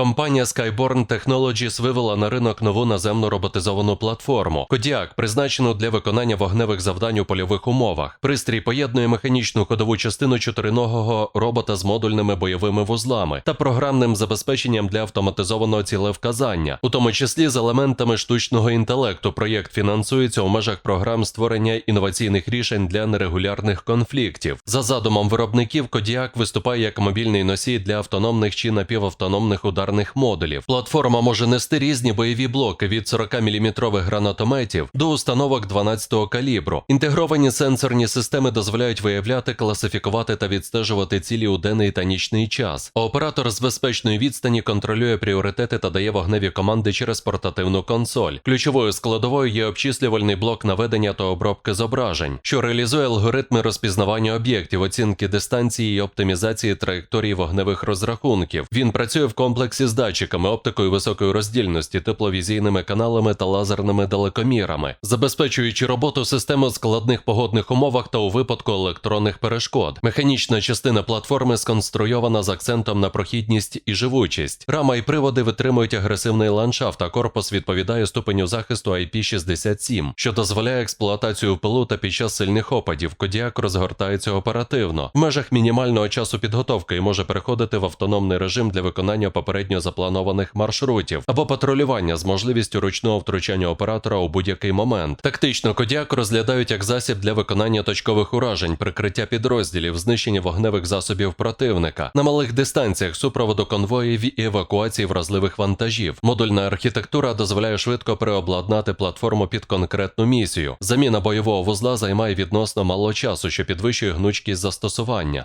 Компанія Skyborn Technologies вивела на ринок нову наземну роботизовану платформу Кодіак, призначену для виконання вогневих завдань у польових умовах. Пристрій поєднує механічну ходову частину чотириногого робота з модульними бойовими вузлами та програмним забезпеченням для автоматизованого цілевказання, у тому числі з елементами штучного інтелекту. Проєкт фінансується у межах програм створення інноваційних рішень для нерегулярних конфліктів. За задумом виробників, Кодіак виступає як мобільний носій для автономних чи напівавтономних ударних модулів. Платформа може нести різні бойові блоки від 40-мм гранатометів до установок 12-го калібру. Інтегровані сенсорні системи дозволяють виявляти, класифікувати та відстежувати цілі у денний та нічний час. Оператор з безпечної відстані контролює пріоритети та дає вогневі команди через портативну консоль. Ключовою складовою є обчислювальний блок наведення та обробки зображень, що реалізує алгоритми розпізнавання об'єктів, оцінки дистанції і оптимізації траєкторії вогневих розрахунків. Він працює в комплексі з датчиками, оптикою високої роздільності, тепловізійними каналами та лазерними далекомірами, забезпечуючи роботу системи у складних погодних умовах та у випадку електронних перешкод. Механічна частина платформи сконструйована з акцентом на прохідність і живучість. Рама і приводи витримують агресивний ландшафт, а корпус відповідає ступеню захисту IP67, що дозволяє експлуатацію пилу та під час сильних опадів. Кодіак розгортається оперативно в межах мінімального часу підготовки і може переходити в автономний режим для виконання попередньо запланованих маршрутів або патрулювання з можливістю ручного втручання оператора у будь-який момент. Тактично Кодіак розглядають як засіб для виконання точкових уражень, прикриття підрозділів, знищення вогневих засобів противника на малих дистанціях, супроводу конвоїв і евакуації вразливих вантажів. Модульна архітектура дозволяє швидко переобладнати платформу під конкретну місію. Заміна бойового вузла займає відносно мало часу, що підвищує гнучкість застосування.